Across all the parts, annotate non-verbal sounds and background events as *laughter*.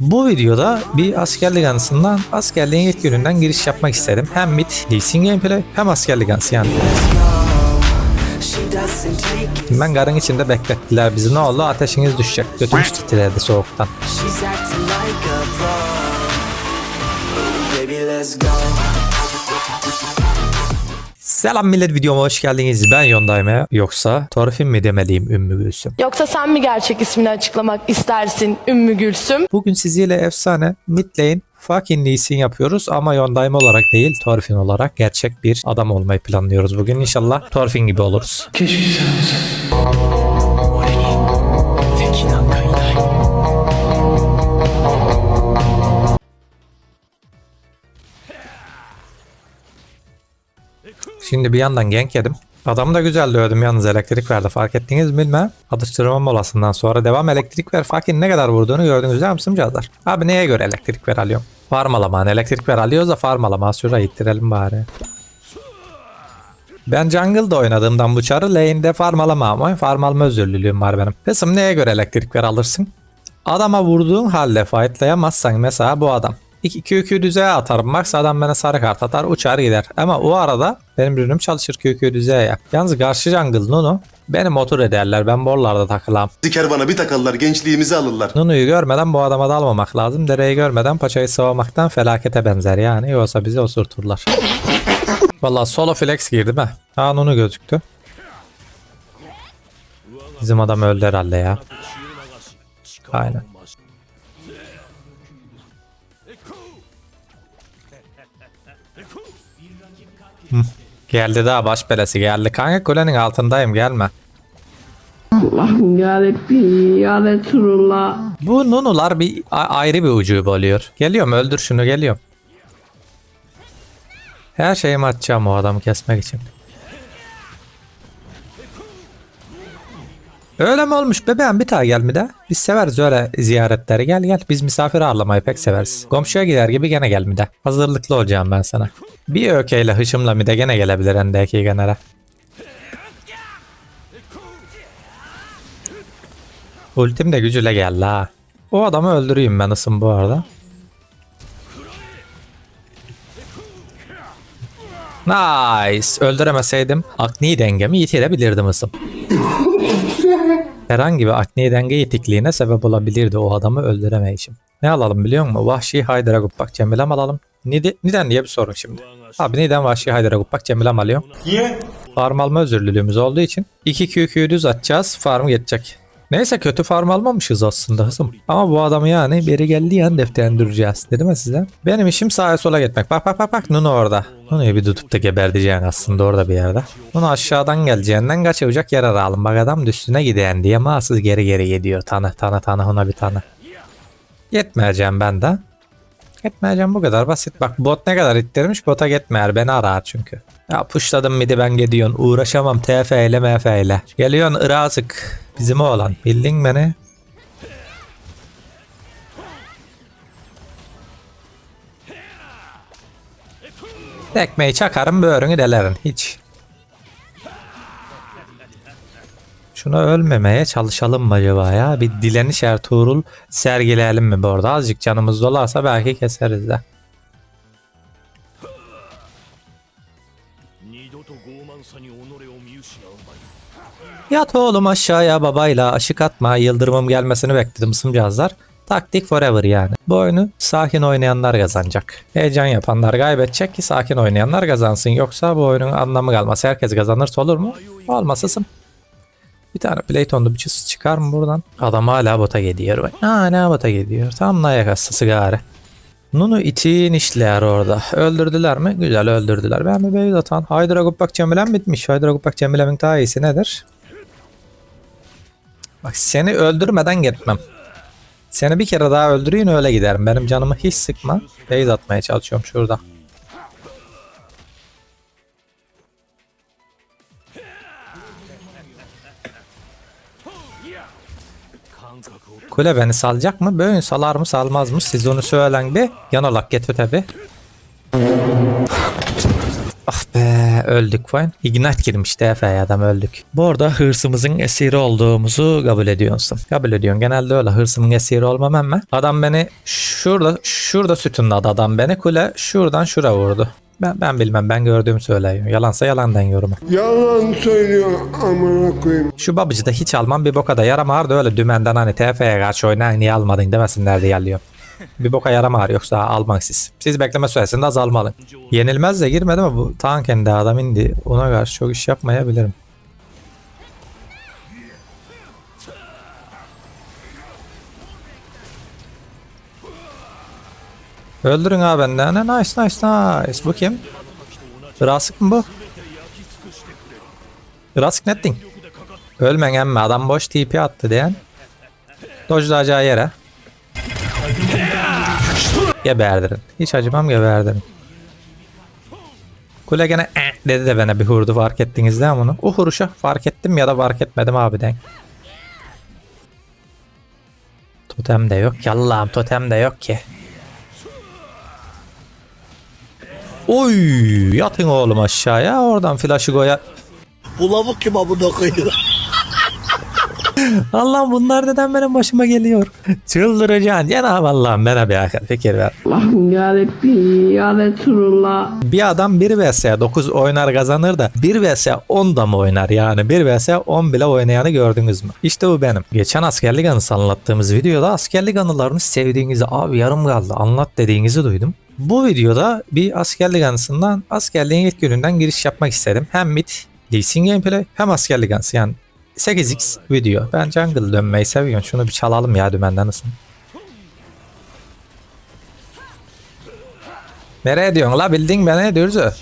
Bu videoda bir askerlik anısından askerliğin ilk giriş yapmak istedim. Hem mid, Lee Sin gameplay hem askerlik anısı yani. Ben garın içinde beklettiler bizi. Ne oldu? Ateşiniz düşecek. Götümüz titredi soğuktan. Baby, let's go. Selam millet videoma hoş geldiniz. Ben Yondayme yoksa Torfin mi demeliyim Ümmü Gülsüm. Yoksa sen mi gerçek ismini açıklamak istersin Ümmü Gülsüm? Bugün siziyle efsane mid lane fucking Lee Sin yapıyoruz ama Yondayme olarak değil Torfin olarak gerçek bir adam olmayı planlıyoruz bugün. İnşallah Torfin gibi oluruz. Şimdi bir yandan gank yedim. Adamı da güzel dövdüm yalnız elektrik verdi fark ettiniz mi bilmem. Atıştırma molasından sonra devam elektrik ver fucking ne kadar vurduğunu gördünüz değil mi sımcağızlar? Abi neye göre elektrik ver alıyorum? Farmalaman elektrik ver alıyoruz da farmalama şurayı ittirelim bari. Ben jungle'da oynadığımdan bu çarı lane'de farmalama ama farmalama özürlülüğüm var benim. Kızım neye göre elektrik ver alırsın? Adama vurduğun halde fightlayamazsan mesela bu adam. 2 QQ düzeye atarım. Max adam bana sarı kart atar uçar gider. Ama o arada benim ürünüm çalışır QQ düzeye. Yalnız karşı jungle Nunu beni motor ederler. Ben borlarda takılam. Kervana bir takarlar gençliğimizi alırlar. Nunu'yu görmeden bu adama dalmamak lazım. Dereyi görmeden paçayı sıvamaktan felakete benzer yani. Yoksa bizi osurturlar. Valla solo flex girdi mi? Ha Nunu gözüktü. Bizim adam öldü herhalde ya. Aynen. Geldi daha baş belası geldi. Kanka kulenin altındayım gelme. Allah'ım yarabbi ya Resulullah. Bu nunular bir a- ayrı bir ucube oluyor. Geliyorum öldür şunu geliyorum. Her şeyimi atacağım o adamı kesmek için. Öyle mi olmuş bebeğim bir daha gel bir de. Biz severiz öyle ziyaretleri. Gel gel biz misafir ağırlamayı pek severiz. Komşuya gider gibi gene gel bir de. Hazırlıklı olacağım ben sana. Bir ökeyle hışımla bir de gene gelebilir endeki genere. Ultim de gücüyle geldi ha. O adamı öldüreyim ben ısım bu arada. Nice. Öldüremeseydim akni dengemi yitirebilirdim ısım. Herhangi bir akni denge yitikliğine sebep olabilirdi o adamı öldüremeyişim. Ne alalım biliyor musun? Vahşi Haydara Guppak Cemilem alalım. Nide, neden diye bir sorun şimdi. Abi neden Vahşi Haydara Guppak Cemilem alıyorum? Niye? Farm alma özürlülüğümüz olduğu için 2 QQ'yu düz atacağız farm geçecek. Neyse kötü farm almamışız aslında hızım. Ama bu adamı yani beri geldiği an defterlendireceğiz. Dedim mi size? Benim işim sağa sola gitmek. Bak bak bak bak Nuno orada. Nuno'yu bir tutup da geberdeceğin aslında orada bir yerde. Nuno aşağıdan geleceğinden kaçacak yer aralım. Bak adam da üstüne giden diye mahsus geri geri gidiyor. Tanı tanı tanı ona bir tanı. Yetmeyeceğim ben de. Gitmeyeceğim bu kadar basit. Bak bot ne kadar ittirmiş bota gitmeyer beni arar çünkü. Ya puşladım midi ben gidiyorsun uğraşamam TF ile MF ile. Geliyorsun ırazık bizim oğlan bildin beni. Tekmeyi çakarım böğrünü delerim hiç. Şuna ölmemeye çalışalım mı acaba ya? Bir dileniş Ertuğrul sergileyelim mi bu arada? Azıcık canımız dolarsa belki keseriz de. Yat oğlum aşağıya babayla aşık atma yıldırımım gelmesini bekledim sımcazlar. Taktik forever yani. Bu oyunu sakin oynayanlar kazanacak. Heyecan yapanlar kaybedecek ki sakin oynayanlar kazansın. Yoksa bu oyunun anlamı kalmaz. Herkes kazanırsa olur mu? Olmasasın. Bir tane Playton'da bir çiz çıkar mı buradan? Adam hala bota gidiyor. Bak. Hala bota gidiyor. Tam nayak hastası gari. Nunu itin işler orada. Öldürdüler mi? Güzel öldürdüler. Ben bir beyaz atan. Haydra Guppak Cemilem bitmiş. Haydra Guppak Cemilem'in daha iyisi nedir? Bak seni öldürmeden gitmem. Seni bir kere daha öldüreyim öyle giderim. Benim canımı hiç sıkma. Beyaz atmaya çalışıyorum şurada. Kule beni salacak mı? Böyle salar mı salmaz mı? Siz onu söylen bir. Yanolak getir tabi. Ah be öldük fine. Ignite girmişti Efe'ye adam öldük. Bu arada hırsımızın esiri olduğumuzu kabul ediyorsun. Kabul ediyorsun. Genelde öyle hırsımın esiri olmam ama. Adam beni şurada şurada sütunladı adam beni. Kule şuradan şura vurdu. Ben, ben bilmem ben gördüğümü söylüyorum. Yalansa yalandan yoruma. Yalan söylüyor amına koyayım. Şu babıcı da hiç almam bir boka da yaramar da öyle dümenden hani TF'ye karşı oynayan niye almadın demesinler diye alıyorum. Bir boka yaramar yoksa almak siz. Siz bekleme süresinde azalmalı. Yenilmez de girmedi ama bu tankende adam indi. Ona karşı çok iş yapmayabilirim. Öldürün abi benden. Nice nice nice. Bu kim? Rasık mı bu? Rasık nettin. Ölmen emme adam boş TP attı diyen. Dojlayacağı yere. Geberdirin. Hiç acımam geberdirin. Kule gene "Eh" dedi de bana bir hurdu fark ettiniz değil bunu? O huruşa fark ettim ya da fark etmedim abi den. Totem de yok ki Allah'ım totem de yok ki. Oy yatın oğlum aşağıya oradan flaşı koya. Bu lavuk kim amına koyuyor? *laughs* Allah'ım bunlar neden benim başıma geliyor? Çıldıracaksın. Cenab-ı Allah'ım bana bir akıl fikir ver. Allah'ım yarabbim ya Resulullah. Bir adam 1 vs 9 oynar kazanır da 1 vs 10 da mı oynar yani? 1 vs 10 bile oynayanı gördünüz mü? İşte bu benim. Geçen askerlik anısı anlattığımız videoda askerlik anılarını sevdiğinizi abi yarım kaldı anlat dediğinizi duydum. Bu videoda bir askerlik anısından askerliğin ilk gününden giriş yapmak istedim. Hem mid Lee Sin gameplay hem askerlik anısı yani 8x video. Ben jungle dönmeyi seviyorum. Şunu bir çalalım ya dümenden ısın. Nereye diyorsun la bildin beni dürzü.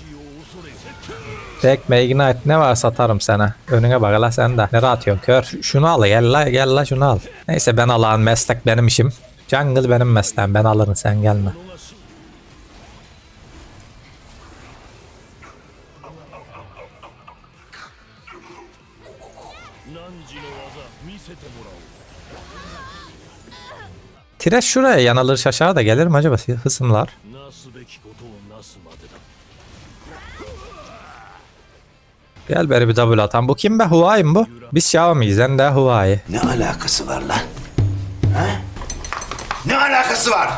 Tekme ignite ne var satarım sana. Önüne bak la sen de. Nereye atıyorsun kör? Ş- Şunu al gel la gel la şunu al. Neyse ben alan meslek benim işim. Jungle benim mesleğim ben alırım sen gelme. Kireç şuraya yanılır şaşar da gelir mi acaba hısımlar? Gel beri bir double atan. Bu kim be? Huawei mi bu? Biz Xiaomi'yiz. Hem de Huawei. Ne alakası var lan? Ha? Ne alakası var?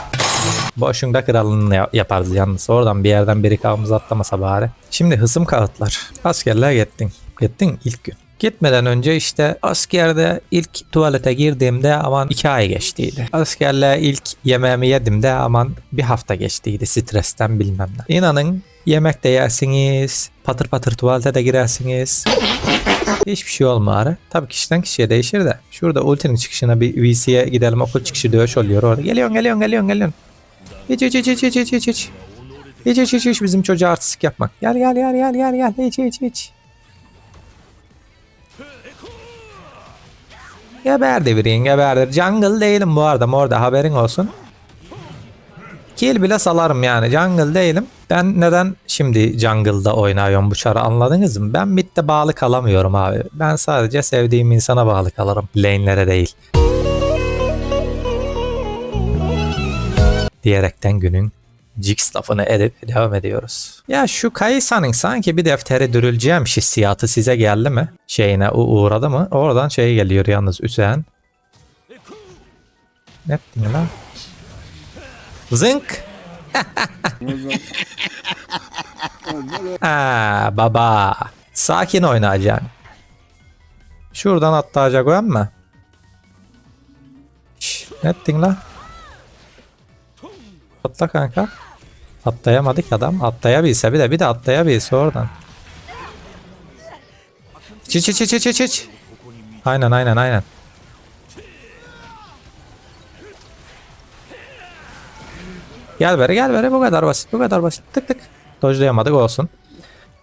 Boşunda kralını yaparız yalnız. Oradan bir yerden biri kavmızı atlamasa bari. Şimdi hısım kağıtlar. Askerler gittin. Gittin ilk gün. Gitmeden önce işte askerde ilk tuvalete girdiğimde aman iki ay geçtiydi. Askerliğe ilk yemeğimi yedim de aman bir hafta geçtiydi stresten bilmem ne. İnanın yemek de yersiniz, patır patır tuvalete de girersiniz. Hiçbir şey olmuyor. Tabii kişiden kişiye değişir de. Şurada ultinin çıkışına bir VC'ye gidelim. Okul çıkışı dövüş oluyor orada. Geliyorsun geliyorsun geliyorsun geliyorsun. Hiç hiç hiç hiç hiç hiç. Hiç hiç hiç hiç bizim çocuğa artistik yapmak. Gel gel gel gel gel gel. Hiç hiç hiç. Geber devirin geberdir. Jungle değilim bu arada orada haberin olsun. Kill bile salarım yani jungle değilim. Ben neden şimdi jungle'da oynuyorum bu çarı anladınız mı? Ben midde bağlı kalamıyorum abi. Ben sadece sevdiğim insana bağlı kalırım. Lane'lere değil. Diyerekten günün Jix lafını edip devam ediyoruz. Ya şu Kayısa'nın sanki bir defteri dürüleceğim hissiyatı size geldi mi? Şeyine u- uğradı mı? Oradan şey geliyor yalnız Hüseyin. Ne ettin lan? Zınk. *laughs* Aa, baba. Sakin oynayacaksın. Şuradan atlayacak o. Şş, ne ettin lan? Atla kanka. Atlayamadık adam. Atlayabilse bir de bir de atlayabilse oradan. Çiç çiç çiç çiç çiç. Aynen aynen aynen. Gel beri gel beri bu kadar basit bu kadar basit. Tık tık. Dojlayamadık olsun.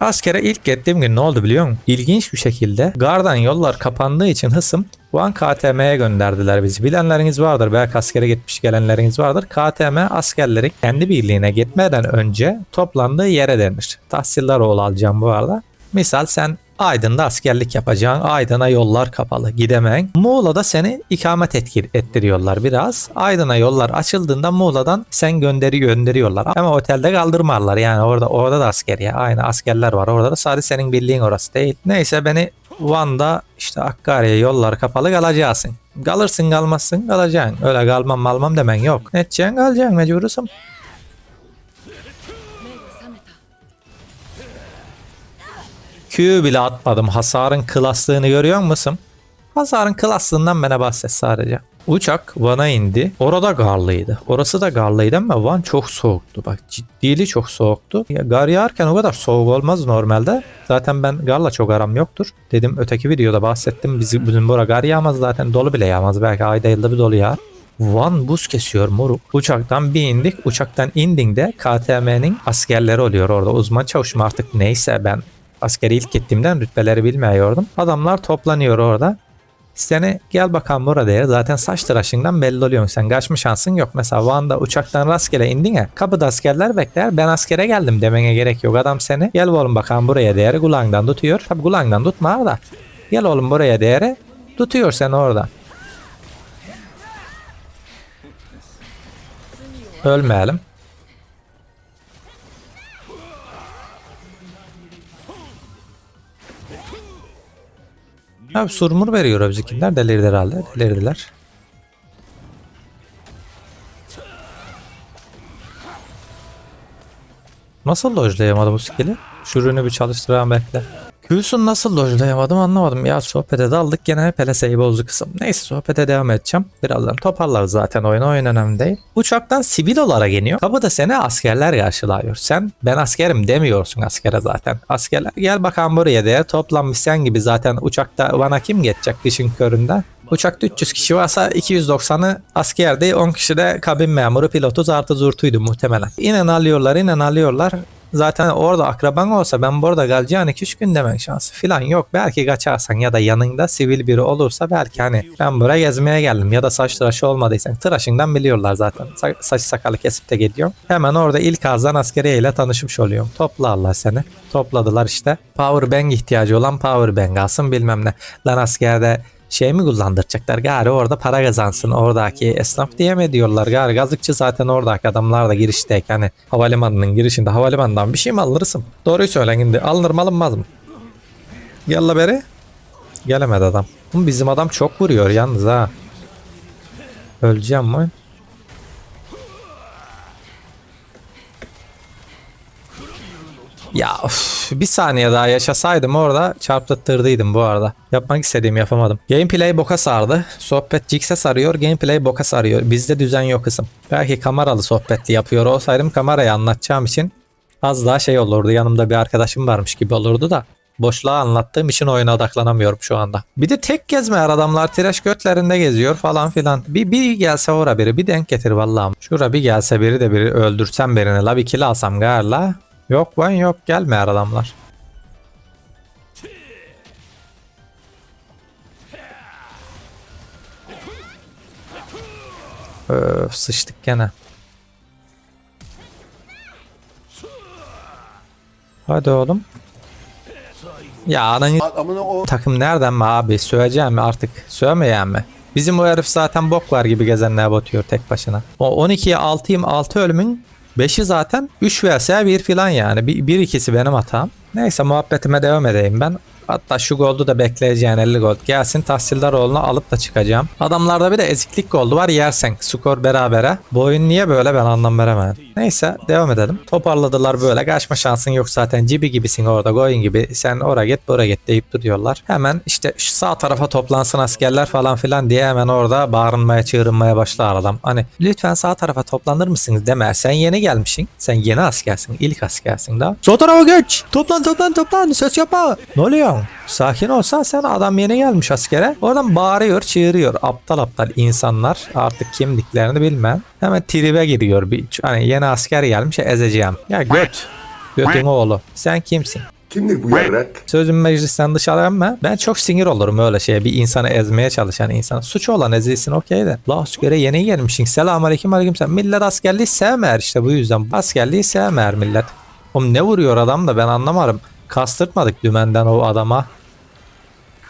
Askere ilk gittiğim gün ne oldu biliyor musun? İlginç bir şekilde gardan yollar kapandığı için hısım Van KTM'ye gönderdiler bizi. Bilenleriniz vardır. Belki askere gitmiş gelenleriniz vardır. KTM askerlerin kendi birliğine gitmeden önce toplandığı yere denir. Tahsiller oğlu alacağım bu arada. Misal sen Aydın'da askerlik yapacaksın. Aydın'a yollar kapalı. Gidemen. Muğla'da seni ikamet etkir, ettiriyorlar biraz. Aydın'a yollar açıldığında Muğla'dan sen gönderi gönderiyorlar. Ama otelde kaldırmarlar. Yani orada orada da asker ya. Aynı askerler var. Orada da sadece senin bildiğin orası değil. Neyse beni Van'da işte Hakkari'ye yollar kapalı kalacaksın. Kalırsın kalmazsın kalacaksın. Öyle kalmam malmam demen yok. Ne edeceksin kalacaksın mecbursun. Q bile atmadım. Hasarın klaslığını görüyor musun? Hasarın klaslığından bana bahset sadece. Uçak Van'a indi. Orada garlıydı. Orası da garlıydı ama Van çok soğuktu. Bak ciddili çok soğuktu. Ya, gar yağarken o kadar soğuk olmaz normalde. Zaten ben garla çok aram yoktur. Dedim öteki videoda bahsettim. Bizim, bizim bura gar yağmaz zaten. Dolu bile yağmaz. Belki ayda yılda bir dolu yağar. Van buz kesiyor moruk. Uçaktan bir indik. Uçaktan indiğinde KTM'nin askerleri oluyor orada. Uzman çavuşum artık neyse ben askeri ilk gittiğimden rütbeleri bilmiyordum. Adamlar toplanıyor orada. Seni gel bakalım burada ya. Zaten saç tıraşından belli oluyor. Sen kaçma şansın yok. Mesela Van'da uçaktan rastgele indin ya. Kapıda askerler bekler. Ben askere geldim demene gerek yok. Adam seni gel oğlum bakalım buraya değeri kulağından tutuyor. Tabi kulağından tutma da. Gel oğlum buraya değeri tutuyor seni orada. Ölmeyelim. Abi surmur veriyor bizimkiler. Delirdi herhalde. Delirdiler. Nasıl dojlayamadım bu skill'i? Şu ürünü bir çalıştıralım bekle. Q'sun nasıl dojlayamadım anlamadım ya. Sohbete daldık gene peleseyi bozdu kısım. Neyse sohbete devam edeceğim. Birazdan toparlarız zaten oyunu oyun önemli değil. Uçaktan sivil olarak iniyor. Kapıda seni askerler karşılıyor. Sen ben askerim demiyorsun askere zaten. Askerler gel bakalım buraya diye toplanmış sen gibi zaten uçakta bana kim geçecek kışın köründe? Uçakta 300 kişi varsa 290'ı askerdi 10 kişi de kabin memuru pilotu zartı zurtuydu muhtemelen. İnen alıyorlar inen alıyorlar. Zaten orada akraban olsa ben burada kalacağın 2-3 gün demek şansı filan yok. Belki kaçarsan ya da yanında sivil biri olursa belki hani ben buraya gezmeye geldim ya da saç tıraşı olmadıysan tıraşından biliyorlar zaten. Sa- saç sakalı kesip de geliyorum. Hemen orada ilk ağızdan askeriyle tanışmış oluyorum. Toplarlar seni. Topladılar işte. Power bank ihtiyacı olan power bank alsın bilmem ne. Lan askerde şey mi kullandıracaklar gari orada para kazansın oradaki esnaf diye mi diyorlar gari gazlıkçı zaten oradaki adamlar da girişteyken hani havalimanının girişinde havalimanından bir şey mi alırsın? Doğruyu söyle şimdi alınır mı alınmaz mı? Gel la beri. Gelemedi adam. Bizim adam çok vuruyor yalnız ha. Öleceğim mi? Ya of, bir saniye daha yaşasaydım orada çarptırtırdıydım bu arada. Yapmak istediğimi yapamadım. Gameplay boka sardı. Sohbet Jix'e sarıyor. Gameplay boka sarıyor. Bizde düzen yok kızım. Belki kameralı sohbetli yapıyor olsaydım kamerayı anlatacağım için az daha şey olurdu. Yanımda bir arkadaşım varmış gibi olurdu da. Boşluğa anlattığım için oyuna odaklanamıyorum şu anda. Bir de tek gezme adamlar tıraş götlerinde geziyor falan filan. Bir, bir gelse ora biri bir denk getir vallahi. Şura bir gelse biri de biri öldürsem birini la bir kill alsam garla. Yok lan yok gelme adamlar. Öf sıçtık gene. Hadi oğlum. Ya ananı o takım nereden mi abi? Söveceğim mi artık? Sövmeyen mi? Bizim o herif zaten boklar gibi gezenler batıyor tek başına. O 12'ye 6'yım 6 ölümün 5'i zaten 3 vs 1 filan yani. Bir, bir ikisi benim hatam. Neyse muhabbetime devam edeyim ben. Hatta şu goldu da bekleyeceğin 50 gol. Gelsin Tahsildaroğlu'nu alıp da çıkacağım. Adamlarda bir de eziklik goldu var yersen. Skor berabere. Bu oyun niye böyle ben anlam veremedim. Neyse devam edelim. Toparladılar böyle. Kaçma şansın yok zaten. Cibi gibisin orada. Goyun gibi. Sen oraya git buraya git deyip duruyorlar. Hemen işte şu sağ tarafa toplansın askerler falan filan diye hemen orada bağırmaya çığırmaya başlar adam. Hani lütfen sağ tarafa toplanır mısınız deme. Sen yeni gelmişsin. Sen yeni askersin. ilk askersin daha. Sağ tarafa geç. Toplan toplan toplan. Ses yapma. Ne oluyor? Sakin olsan sen adam yeni gelmiş askere. Oradan bağırıyor, çığırıyor. Aptal aptal insanlar artık kimliklerini bilmem. Hemen tribe giriyor. Bir, hani yeni asker gelmiş ezeceğim. Ya göt. Götün oğlu. Sen kimsin? kimdir bu yarrak? Sözüm meclisten dışarı ama ben çok sinir olurum öyle şeye. Bir insanı ezmeye çalışan insan. Suçu olan ezilsin okey de. La askere yeni gelmişsin. Selam aleyküm aleyküm selam. Millet askerliği sevmer işte bu yüzden. Askerliği sevmer millet. Oğlum ne vuruyor adam da ben anlamadım. Kastırtmadık dümenden o adama.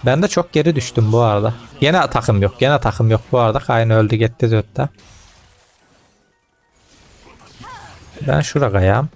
Ben de çok geri düştüm bu arada. Gene takım yok. Gene takım yok bu arada. Kayn öldü gitti dörtte. Ben şura kayam.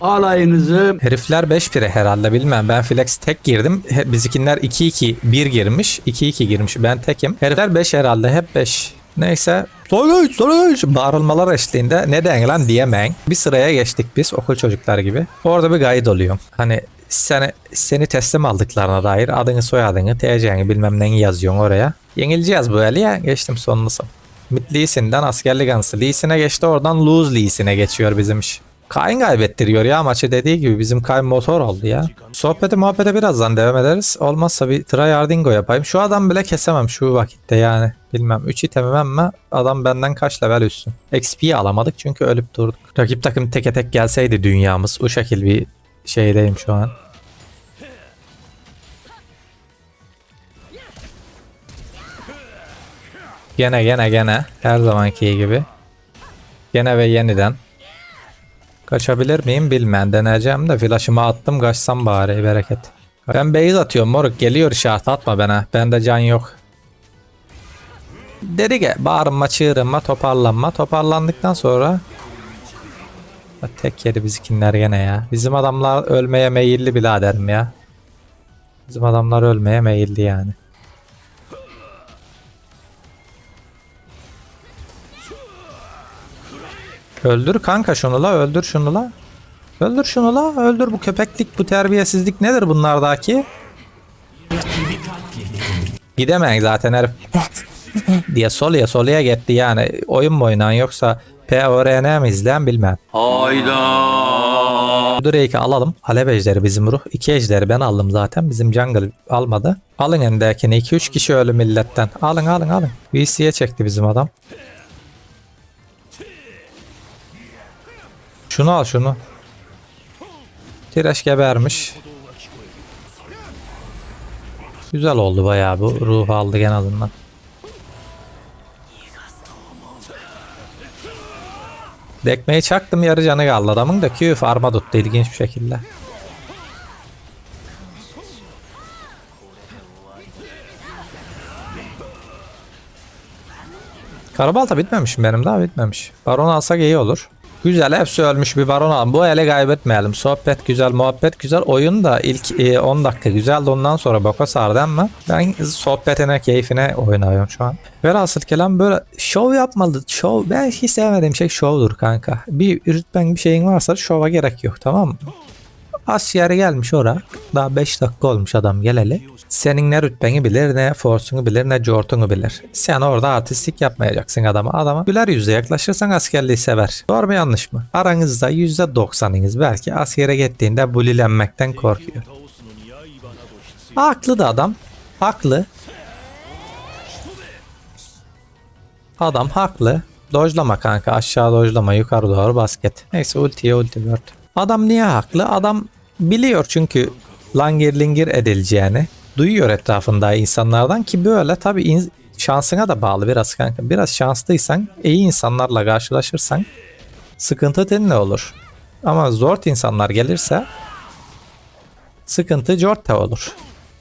Alayınızı Herifler 5 pire herhalde bilmem. Ben flex tek girdim. Bizikinler 2-2 1 girmiş. 2-2 girmiş. Ben tekim. Herifler 5 herhalde. Hep 5. Neyse. Sonuç sonuç. Bağırılmalar eşliğinde ne den lan diyemeyin. Bir sıraya geçtik biz okul çocuklar gibi. Orada bir gayet oluyorum. Hani seni, seni teslim aldıklarına dair adını soyadını TC'ni bilmem neyini yazıyorsun oraya. Yenileceğiz eli ya. Geçtim sonlusu. Mid Lee Sin'den askerlik anısı. Lee Sin'e geçti oradan lose Lee Sin'e geçiyor bizim iş. Kayn kaybettiriyor ya maçı dediği gibi bizim Kayn motor oldu ya. Sohbete muhabbete birazdan devam ederiz. Olmazsa bir tryhardingo yapayım. Şu adam bile kesemem şu vakitte yani. Bilmem 3 itemim ama adam benden kaç level üstün. XP'yi alamadık çünkü ölüp durduk. Rakip takım teke tek gelseydi dünyamız. O şekil bir şeydeyim şu an. Gene gene gene her zamanki gibi. Gene ve yeniden. Kaçabilir miyim bilmem deneyeceğim de flash'ımı attım kaçsam bari bereket. Ben base atıyorum moruk geliyor işaret atma bana. Bende can yok. Dedi ki bağırma çığırma toparlanma. Toparlandıktan sonra Tek yeri bizimkinler gene ya. Bizim adamlar ölmeye meyilli biraderim ya. Bizim adamlar ölmeye meyilli yani. Öldür kanka şunu la öldür şunu la. Öldür şunu la öldür bu köpeklik bu terbiyesizlik nedir bunlardaki? Gidemeyin zaten herif diye soluya soluya gitti yani oyun mu oynan yoksa PORN mi izleyen bilmem. Drake'i alalım. Alev ejderi bizim ruh. İki ejderi ben aldım zaten. Bizim jungle almadı. Alın endekini. 2-3 kişi ölü milletten. Alın alın alın. VC'ye çekti bizim adam. Şunu al şunu. Tireş gebermiş. Güzel oldu bayağı bu. Ruh aldı en azından. Dekmeyi çaktım yarı canı kaldı adamın da Q farma tuttu ilginç bir şekilde. Karabalta bitmemiş mi benim daha bitmemiş. Baron alsak iyi olur. Güzel hepsi ölmüş bir baron alalım. Bu ele kaybetmeyelim. Sohbet güzel, muhabbet güzel. Oyun da ilk e, 10 dakika güzeldi. Ondan sonra boka sardı ama ben sohbetine, keyfine oynuyorum şu an. Velhasıl kelam böyle şov yapmalı. Şov, ben hiç sevmediğim şey şovdur kanka. Bir rütben bir şeyin varsa şova gerek yok tamam mı? Asya'ya gelmiş ora. Daha 5 dakika olmuş adam geleli. Senin ne rütbeni bilir, ne force'unu bilir, ne jortunu bilir. Sen orada artistik yapmayacaksın adama. Adama güler yüzle yaklaşırsan askerliği sever. Doğru mu yanlış mı? Aranızda %90'ınız belki askere gittiğinde bulilenmekten korkuyor. Haklı da adam. Haklı. Adam haklı. Dojlama kanka aşağı dojlama yukarı doğru basket. Neyse ultiye ulti word. Adam niye haklı? Adam biliyor çünkü langir lingir edileceğini. Duyuyor etrafında insanlardan ki böyle tabi in- şansına da bağlı biraz kanka. Biraz şanslıysan iyi insanlarla karşılaşırsan sıkıntı seninle olur. Ama zor insanlar gelirse sıkıntı jorta olur.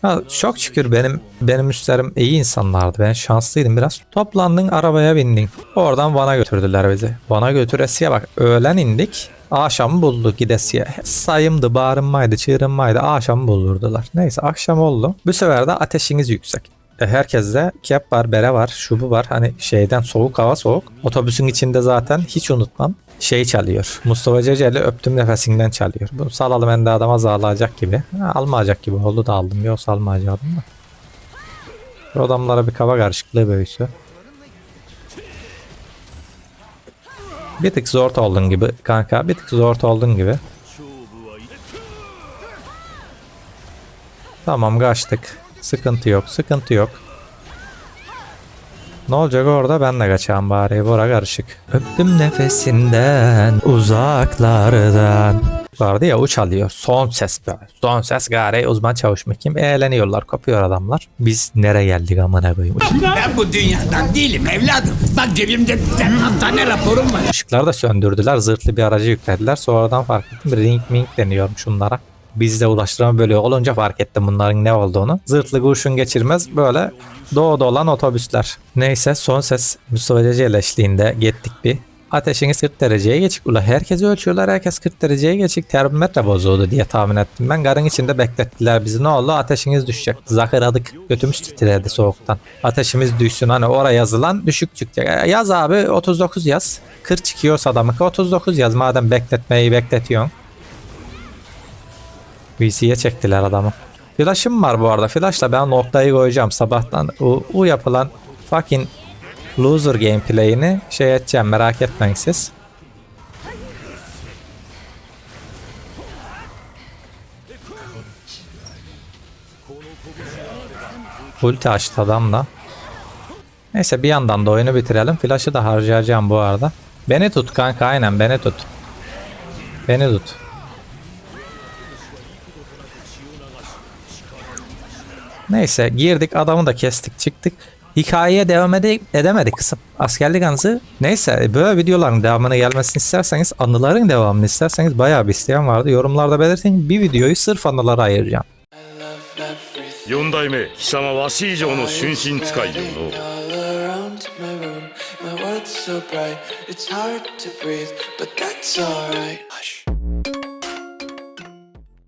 Ha, çok şükür benim benim üstlerim iyi insanlardı. Ben şanslıydım biraz. Toplandın arabaya bindin. Oradan Van'a götürdüler bizi. Van'a götüresiye bak. Öğlen indik. Akşam bulduk gidesiye. Sayımdı, bağırınmaydı, çığırınmaydı. Akşam buldurdular. Neyse akşam oldu. Bu sefer de ateşiniz yüksek. E, herkeste kep var, bere var, şu bu var. Hani şeyden soğuk hava soğuk. Otobüsün içinde zaten hiç unutmam. Şey çalıyor. Mustafa Ceceli öptüm nefesinden çalıyor. Bunu salalım ende adam azarlayacak gibi. Ha, almayacak gibi oldu da aldım. Yoksa almayacaktım da. Bu adamlara bir kava karışıklığı böylesi. Bir tık zor oldun gibi kanka. Bir tık zor oldun gibi. Tamam kaçtık. Sıkıntı yok. Sıkıntı yok. Ne olacak orada ben de kaçağım bari bora karışık. Öptüm nefesinden uzaklardan. Vardı ya uç alıyor. Son ses böyle. Son ses gari uzman çavuş kim eğleniyorlar kopuyor adamlar. Biz nereye geldik amına koyayım. Ben bu dünyadan değilim evladım. Bak cebimde hastane raporum var. Işıkları da söndürdüler. Zırhlı bir aracı yüklediler. Sonradan fark ettim. Ring ming deniyormuş şunlara. Bizde ulaştırma bölüyor olunca fark ettim bunların ne olduğunu. Zırhlı kurşun geçirmez böyle doğuda olan otobüsler. Neyse son ses Mustafa Ceceli eşliğinde gittik bir. Ateşiniz 40 dereceye geçik. Ula herkesi ölçüyorlar herkes 40 dereceye geçik. Termometre bozuldu diye tahmin ettim ben. Garın içinde beklettiler bizi. Ne oldu? Ateşiniz düşecek. Zakıradık. Götümüz titredi soğuktan. Ateşimiz düşsün. Hani oraya yazılan düşük çıkacak. Yaz abi 39 yaz. 40 çıkıyorsa adamı 39 yaz. Madem bekletmeyi bekletiyorsun. VC'ye çektiler adamı. Flash'ım var bu arada. Flash'la ben noktayı koyacağım. Sabahtan o, o yapılan fucking loser gameplay'ini şey edeceğim. Merak etmeyin siz. Ulti açtı adam da. Neyse bir yandan da oyunu bitirelim. Flash'ı da harcayacağım bu arada. Beni tut kanka aynen beni tut. Beni tut. Neyse girdik adamı da kestik çıktık hikayeye devam ede edemedik kısım. Askerlik anısı. Neyse e, böyle videoların devamına gelmesini isterseniz anıların devamını isterseniz bayağı bir isteyen vardı. Yorumlarda belirtin bir videoyu sırf anılara ayıracağım. 4代目貴様わし以上の春心使いよの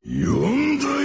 4代